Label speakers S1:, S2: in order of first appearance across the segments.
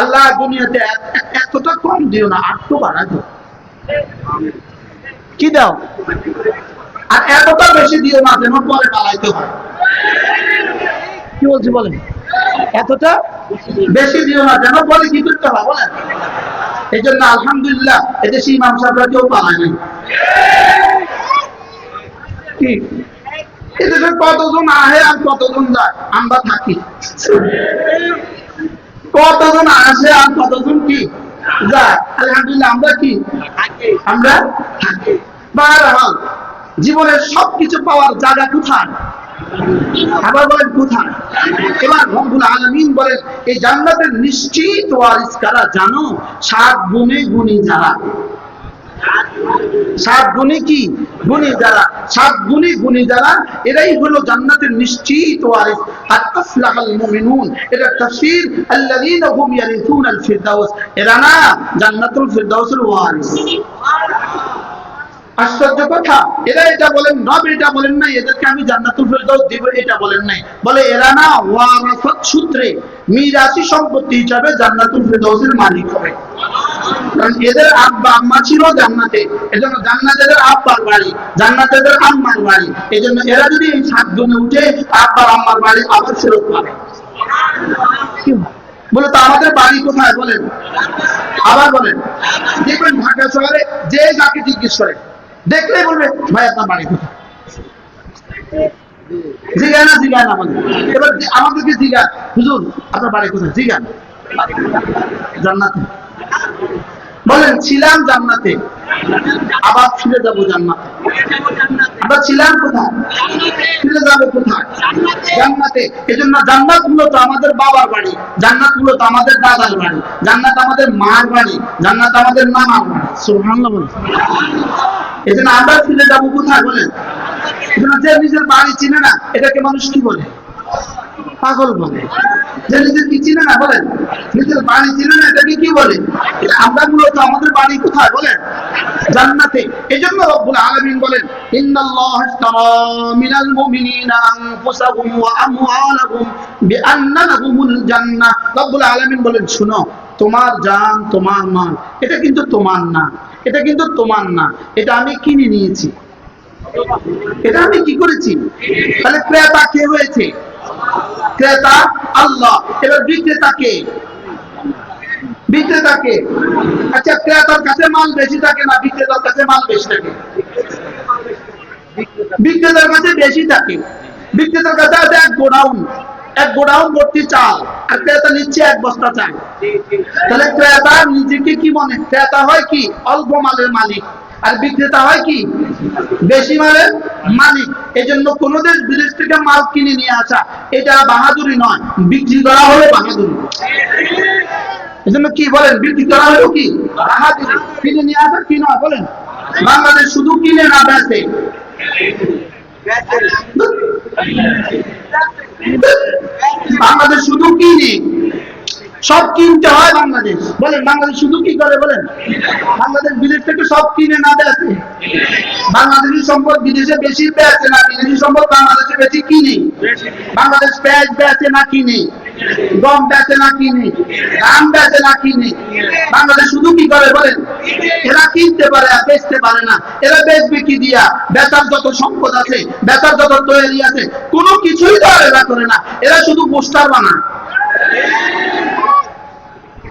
S1: আল্লাহ দুনিয়াতে এতটা কম দিও না আটটু বাড়া দিও। কি দাও? আর এতটা বেশি দিও না যেন পরে পালাইতে হয়। কি বলছি বলেন? এতটা? বেশি দিও না যেন পরে কি করতে হয় বলেন। এই জন্য আলহামদুলিল্লাহ এদেশে ইমাম সাহেবরা কেউ পালায়নি কি? এদেশে কতজন আহে আর কতজন যায় আমরা থাকি। কতজন আসে আর কতজন কি? জীবনের সবকিছু পাওয়ার জায়গা কোথায়? কোথায়? বলেন, এই জান্নাতের নিশ্চিত ওয়ারিস কারা জানো? সাত গুণে গুণী যারা। সাত গুণী কি? গুণী যারা। সাত গুণী গুণী যারা, এরাই হলো জান্নাতের নিশ্চিত ওয়ারিস। আর আফলাহাল মুমিনুন। এটা তাফসীর। আল্লাযীনা হুম ইয়ারিসুনাল ফিরদাউস। এরা না জান্নাতুল ফিরদাউসের ওয়ারিস। আশ্চর্য কথা। এরা এটা বলেন, রব এটা বলেন নাই, এদেরকে আমি জান্নাতুল ফেরদাউস দিব, এটা বলেন নাই। বলে, এরা না ওয়ারাসাত সূত্রে মিরাসি সম্পত্তি হিসাবে জান্নাতুল ফেরদাউসের মালিক হবে। কারণ এদের আব্বা আম্মা ছিল জান্নাতে, এজন্য জান্নাত এদের আব্বার বাড়ি জান্নাত এদের আম্মার বাড়ি। এজন্য এরা যদি এই সাত গুণে উঠে আব্বার আম্মার বাড়ি আবার ফেরত পাবে। বলে, তো আমাদের বাড়ি কোথায় বলেন? আবার বলেন, দেখবেন ঢাকা শহরে যে যাকে জিজ্ঞেস করে দেখলে বলবে, ভাই, আপনার বাড়ি কোথায়? আমাদের এবার আমাদেরকে হুজুর, আপনার বাড়ি কোথায়? জান্নাতে। বলেন, ছিলাম জান্নাতে। আবার ফিরে যাব জান্নাতে। ছিলাম কোথায়? ফিরে যাব কোথায়? জান্নাতে। জান্নাত মূলত আমাদের বাবার বাড়ি। জান্নাত মূলত আমাদের দাদার বাড়ি। জান্নাত আমাদের মার বাড়ি। জান্নাত আমাদের নানার বাড়ি। বলেন এই জন্য আমরা ফিরে যাব কোথায় বলেন? যে নিজের বাড়ি চিনে না, এটাকে মানুষ কি বলে? পাগল বলে। যে নিজের কি চিনে না, বলেন? নিজের বাড়ি চিনে না, এটাকে কি বলে? আমরা মূলত আমাদের বাড়ি কোথায়, বলেন? জান্নাতে। এজন্য রব্বুল আলামিন বলেন, ইন্নাল্লাহ আনফুসাহুম ওয়া আমওয়ালাহুম বিআন্না লাহুমুল জান্নাহ। রব্বুল বলেন, শুনো, তোমার জান, তোমার মাল, এটা কিন্তু তোমার না। এটা কিন্তু তোমার না। এটা আমি কিনে নিয়েছি। এটা আমি কি করেছি? তাহলে ক্রেতা কে হয়েছে? ক্রেতা আল্লাহ। এবার বিক্রেতা কে? বিক্রেতা কে? আচ্ছা ক্রেতার কাছে মাল বেশি থাকে না, বিক্রেতার কাছে মাল বেশি থাকে? বিক্রেতার কাছে বেশি থাকে। বিক্রেতার কাছে আছে এক গোডাউন। এক গোডাউন ভর্তি চাল আর ক্রেতা নিচ্ছে এক বস্তা চাল। তাহলে ক্রেতা নিজেকে কি মনে? ক্রেতা হয় কি? অল্প মালের মালিক। আর বিক্রেতা হয় কি? বেশি মালের মালিক। এই জন্য কোন দেশ বিদেশ থেকে মাল কিনে নিয়ে আসা এটা বাহাদুরি নয়। বিক্রি করা হলে বাহাদুরি। এই জন্য কি বলেন? বিক্রি করা হলো কি? বাহাদুরি। কিনে নিয়ে আসা কি নয়? বলেন। বাংলাদেশ শুধু কিনে না বেচে। বাংলাদেশ শুধু কিনে সব কিনতে হয় বাংলাদেশ। বলেন, বাংলাদেশ শুধু কি করে বলেন? বাংলাদেশ বিদেশ থেকে সব কিনে না বেচে বাংলাদেশি সম্পদ বিদেশে বেশি বেচে না? বিদেশি সম্পদ বাংলাদেশে বেশি কিনে। বাংলাদেশ পেঁয়াজ বেচে না কিনে? গম বেচে না কিনে? ধান বেচে না কিনে? বাংলাদেশ শুধু কি করে বলেন? এরা কিনতে পারে আর বেচতে পারে না। এরা বেচবে কি দিয়া বেচার যত সম্পদ আছে, বেচার যত তৈরি আছে, কোনো কিছুই তো এরা করে না। এরা শুধু পোস্টার বানায়।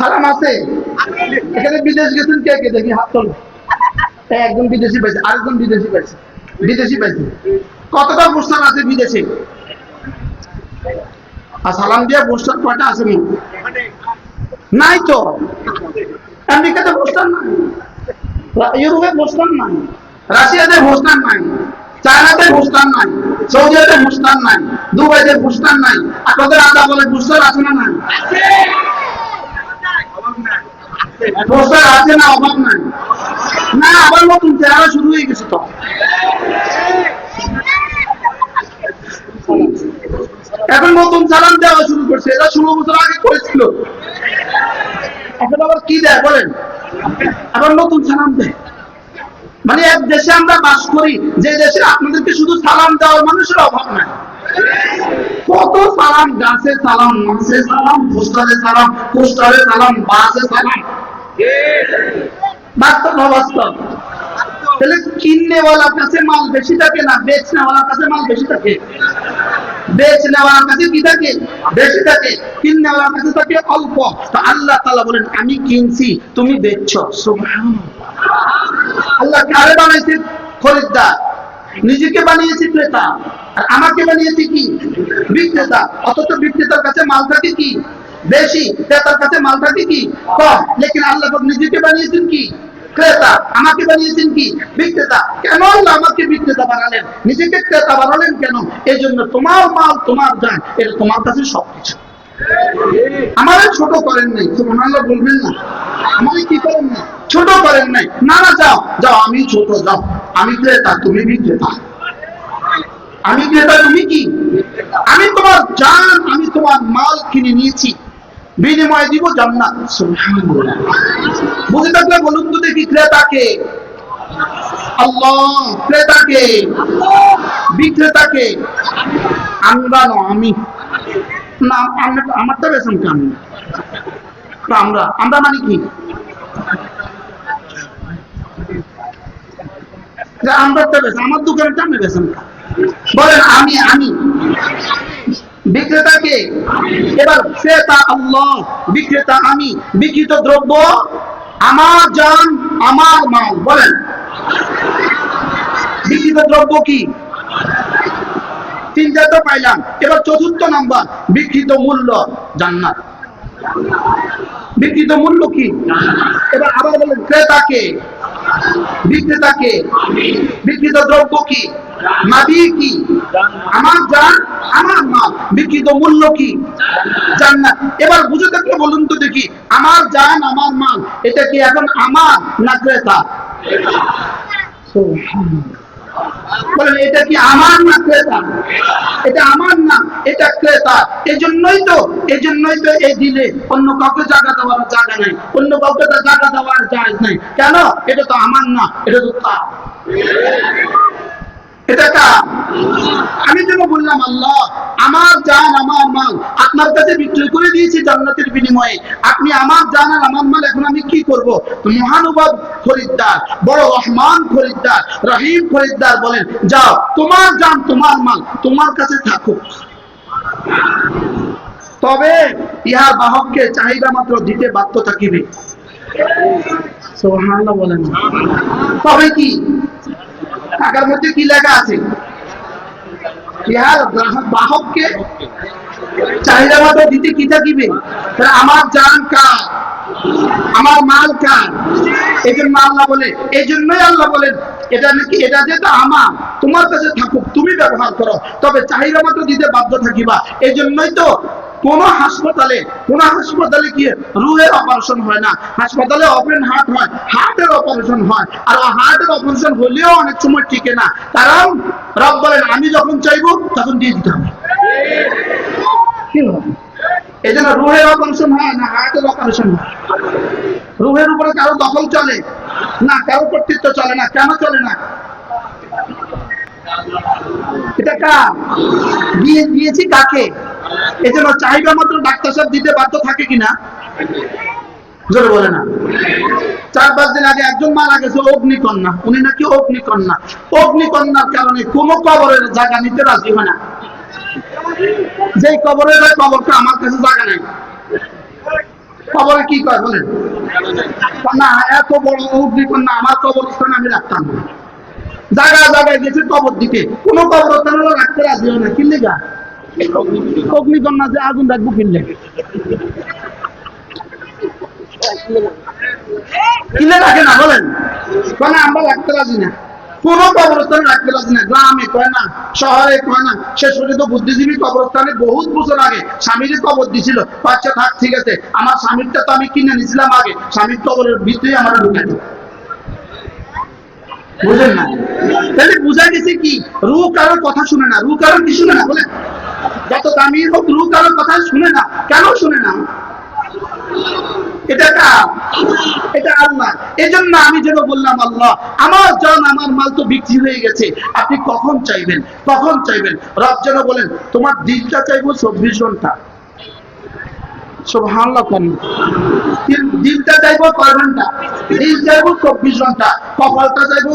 S1: সালাম আছে। এখানে বিদেশ গেছেন কে কে? দেখি, হাত তোলো। একজন বিদেশি পাইছে, আরেকজন বিদেশি পাইছে। বিদেশি পাইছে। কতটা প্রস্তাব আছে বিদেশে? আর সালাম দিয়া প্রস্তাব কয়টা আছে নাই তো। আমেরিকাতে প্রস্তাব নাই। ইউরোপে প্রস্তাব নাই। রাশিয়াতে প্রস্তাব নাই। চায়নাতে প্রস্তাব নাই। সৌদিতে প্রস্তাব নাই। দুবাইতে প্রস্তাব নাই। আপনাদের আদা বলে প্রস্তাব আছে না নাই? পোস্টার আছে না, অভাব নাই। না, আবার নতুন, চেহারা শুরু হয়ে গেছে তো। এখন নতুন চালান দেওয়া শুরু করছে এরা ষোলো বছর আগে করেছিল। এখন আবার কি দেয়, বলেন? আবার নতুন সালাম দেয়। মানে এক দেশে আমরা বাস করি, যে দেশে আপনাদেরকে শুধু সালাম দেওয়ার মানুষের অভাব নাই। কত সালাম গাছে সালাম মাছে সালাম পোস্টারে সালাম পোস্টারে সালাম বাসে সালাম কাছে মাল বেশি থাকে না? কাছে মাল বেশি থাকে? কাছে কি থাকে? বেশি থাকে। কাছে থাকে অল্প। আল্লাহ বলেন, আমি কিনছি, তুমি বেচছো। আল্লাহ কারে বানাইছে? খরিদ্দার। নিজেকে বানিয়েছে ক্রেতা। আর আমাকে বানিয়েছে কি? বিক্রেতা। অথচ বিক্রেতার কাছে মাল থাকে কি? বেশি। ক্রেতার কাছে মাল থাকে কি কম, লেকিন আল্লাহ নিজেকে বানিয়েছেন কি? ক্রেতা, আমাকে বানিয়েছেন কি? বিক্রেতা। কেন আল্লাহ আমাকে বিক্রেতা বানালেন? নিজেকে ক্রেতা বানালেন কেন? এই জন্য তোমার মাল, তোমার যান এটা তোমার কাছে সবকিছু। আমারে ছোট করেন নাই, সুবহানাল্লাহ বলবেন না। আমারে কি করেন না ছোট করেন নাই। না না, যাও যাও, আমি ছোট, যাও। আমি ক্রেতা, তুমি বিক্রেতা। আমি ক্রেতা, তুমি কি? আমি তোমার জান, আমি তোমার মাল কিনে নিয়েছি। বিনিময় দিব জান্নাত। বুঝে থাকলে বলুন তো দেখি ক্রেতাকে। আল্লাহ, ক্রেতাকে। বিক্রেতাকে। আমরা আমি। না আমরা আমারটা বেসন আমি? আমরা আমরা মানে কি? আমরাটা বেসন আমার দোকানটা আমি বেসন বলেন, আমি আমি। বিক্রেতাকে। এবার ক্রেতা আল্লাহ, বিক্রেতা আমি, বিক্রিত দ্রব্য আমার জান, আমার মাল, বলেন। বিক্রিত দ্রব্য কি? তিনটা তো পাইলাম। এবার চতুর্থ নাম্বার বিকৃত মূল্য জান্নাত। বিকৃত মূল্য কি? এবার আবার বলেন, ক্রেতাকে। বিক্রেতাকে। বিকৃত দ্রব্য কি? মাটি কি? আমার জান আমার মাল বিকৃত মূল্য কি? জান্নাত। এবার বুঝে থাকলে বলুন তো দেখি, আমার জান, আমার মাল এটা কি এখন আমার না ক্রেতা? বলেন, এটা কি আমার না ক্রেতা? এটা আমার না, এটা ক্রেতা। এজন্যই তো এজন্যই তো এই দিলে। অন্য কাউকে জায়গা দেওয়ার জায়গা নাই, অন্য কাউকে জায়গা দেওয়ার জায়গা নাই। কেন? এটা তো আমার না, এটা তো তার। এটা কার? আমি যেন বললাম, আল্লাহ, আমার জান, আমার মাল আপনার কাছে বিক্রয় করে দিয়েছি জান্নাতের বিনিময়ে। আপনি আমার জান আর আমার মাল এখন আমি কি করব? মহানুভব খরিদ্দার, বড় রহমান খরিদ্দার, রহিম খরিদ্দার বলেন, যাও, তোমার জান, তোমার মাল তোমার কাছে থাকুক। তবে ইহার বাহককে চাহিদা মাত্র দিতে বাধ্য থাকিবে। সুবহানাল্লাহ বলেন। তবে কি? টাকার মধ্যে কি লেখা আছে? বাহককে চাহিদা মতো দিতে কি থাকিবে? আমার জান কার? আমার মাল কার? এই জন্য আল্লাহ বলে এই জন্যই আল্লাহ বলেন, এটা নাকি এটা যেটা আমার, তোমার কাছে থাকুক, তুমি ব্যবহার করো, তবে চাহিদা মতো দিতে বাধ্য থাকিবা এই জন্যই তো কোন হাসপাতালে কোন হাসপাতালে কি রুহের অপারেশন হয় না? হাসপাতালে ওপেন হার্ট হয় হার্টের অপারেশন হয়। আর হার্টের অপারেশন হলেও অনেক সময় টিকে না। কারণ রব বলেন, আমি যখন চাইব, তখন দিয়ে দিতে হবে? এই জন্য রুহের অপারেশন হয় না হার্টের অপারেশন হয়। রুহের উপরে কারও দখল চলে না, কারও কর্তৃত্ব চলে না, কেন চলে না? এটা কার? দিয়ে দিয়েছি কাকে? এই জন্য মাত্র ডাক্তার সাহেব দিতে বাধ্য থাকে কিনা? জোরে বলে না। চার পাঁচ দিন আগে একজন মারা গেছে, অগ্নিকন্যা। উনি নাকি অগ্নিকন্যা। অগ্নিকন্যার কারণে কোনো কবরের জায়গা নিতে রাজি হয় না। যেই কবরের কবরটা আমার কাছে জায়গা নাই। কবরে কি কয় বলেন? না, এত বড় অগ্নিকন্যা আমার কবরস্থান আমি রাখতাম না। জায়গা জায়গায় গেছে কবর দিতে। কোনো কবরস্থান রাখতে রাজি হয় না। কিনলে গা অগ্নিকন্যা যে আগুন কিনলে। রাখে না, বলেন। আমরা রাখতে রাজি না। কবরস্থানে রাখতে পারছি না। গ্রামে কয় না, শহরে কয় না পর্যন্ত বুদ্ধিজীবী কবরস্থানে বছর আগে কবর দিছিল। বাচ্চা থাক, ঠিক আছে। আমার স্বামীরটা তো আমি কিনে আগে। স্বামীর কবরের ভিতরে আমার ঢুকে বুঝলেন না? তাহলে বুঝা গেছে কি? রু কারোর কথা শুনে না রু কারোর কি শুনে না? বলেন। যত দামি হোক রু কারোর কথা শুনে না। কেন শুনে না? এটা এটা আল্লাহ আমি বললাম, আল্লাহ, আমার আমার মাল তো বিক্রি হয়ে গেছে। আপনি কখন চাইবেন? কখন চাইবেন? রব যেন বলেন, তোমার দিনটা চাইব চব্বিশ ঘণ্টা। দিনটা চাইব কয় ঘণ্টা? চাইব চব্বিশ ঘণ্টা। কপালটা চাইব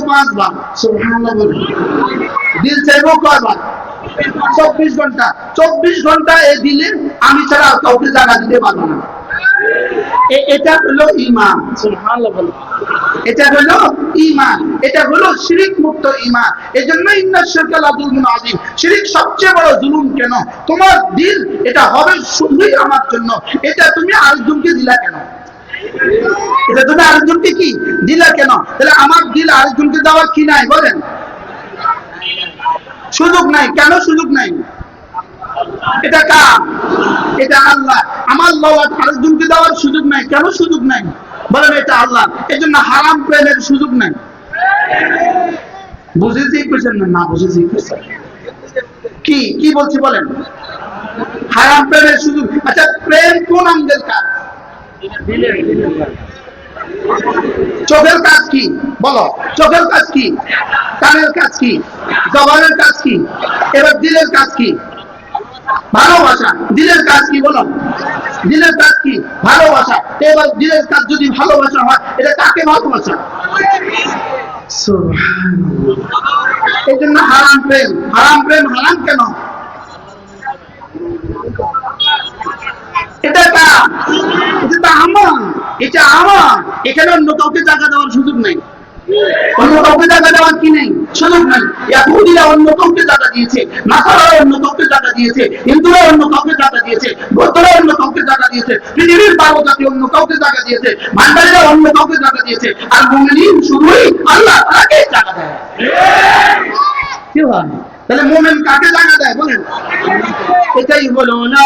S1: দিন চাইব চব্বিশ ঘণ্টা চব্বিশ ঘণ্টা এই দিলে আমি ছাড়া কাউকে জায়গা দিতে পারব না। এটা হলো ইমান এটা হলো ইমান এটা হলো শিরিক মুক্ত ইমান শিরকা লা যুলমুন শিরিক সবচেয়ে বড় জুলুম কেন? তোমার দিল এটা হবে শুধুই আমার জন্য। এটা তুমি আরেকজনকে দিলা কেন? এটা তুমি আরেকজনকে কি? দিলা কেন? তাহলে আমার দিল আরেকজনকে দেওয়ার কি নাই বলেন? সুযোগ নাই, কেন সুযোগ নাই? এটা কার? এটা আল্লাহ। আমার লওয়া আরেকজনকে দেওয়ার সুযোগ নাই, কেন সুযোগ নাই? বলেন, এটা আল্লাহ। এই জন্য হারাম প্রেমের সুযোগ নাই। বুঝেছি পেছেন না বুঝেছি কি কি বলছি বলেন? হারাম প্রেমের সুযোগ আচ্ছা প্রেম কোন অঙ্গের কাজ চোখের কাজ কি? বলো, চোখের কাজ কি? কানের কাজ কি? জবানের কাজ কি? এবার দিলের কাজ কি? ভালোবাসা। দিলের কাজ কি বলো? দিলের কাজ কি? ভালোবাসা। এবার দিলের কাজ যদি ভালোবাসা হয়, এটা কাকে ভালোবাসা? এই জন্য হারাম প্রেম। হারাম প্রেম হারাম কেন এটা কার এটা তো আমার এটা আমার। এখানে অন্য কাউকে জায়গা দেওয়ার সুযোগ নেই। অন্য কাউকে দেওয়ার কি নেই? সুযোগ ইয়াহুদিরা অন্য কাউকে দিয়েছে নাসারা অন্য কাউকে দিয়েছে হিন্দুরা অন্য কাউকে দিয়েছে বৌদ্ধরা অন্য কাউকে দিয়েছে, পৃথিবীর বারো জাতি অন্য কাউকে দিয়েছে অন্য কাউকে দিয়েছে, আর শুধুই আল্লাহ তাকে জায়গা দেয়। কি তাহলে মোমেন কাকে জায়গা দেয়? বলেন। এটাই হলো লা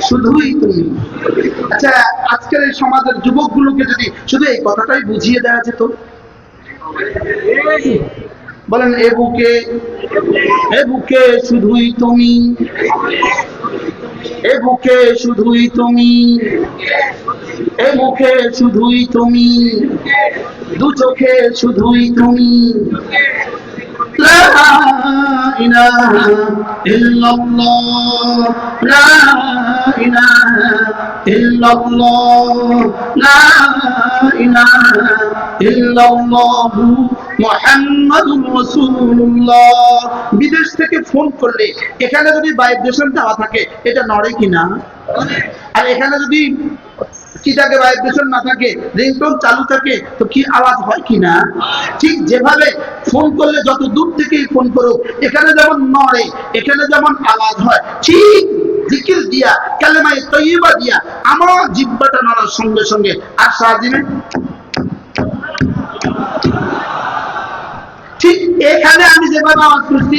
S1: শুধুই তুমি। আচ্ছা আজকের এই সমাজের যুবকগুলোকে যদি শুধু এই কথাটাই বুঝিয়ে দেওয়া যেত? বলেন, এ বুকে এ বুকে শুধুই তুমি। এ বুকে শুধুই তুমি। এ মুখে শুধুই তুমি। দু চোখে শুধুই তুমি। لا إله إلا الله لا إله إلا الله لا إله إلا الله محمد رسول الله বিদেশ থেকে ফোন করলে এখানে যদি ভাইব্রেশন দেওয়া থাকে এটা নড়ে কিনা আর এখানে যদি কি থাকে ভাইব্রেশন না থাকে রিংটোন চালু থাকে, তো কি আওয়াজ হয় কিনা ঠিক যেভাবে ফোন করলে যত দূর থেকেই ফোন করুক, এখানে যেমন নড়ে, এখানে যেমন আওয়াজ হয়, ঠিক জিকির দিয়া, কালেমায় তৈবা দিয়া, আমার জিব্বাটা নড়ার সঙ্গে সঙ্গে, আর সারাদিনে ঠিক এখানে আমি যেভাবে আওয়াজ করছি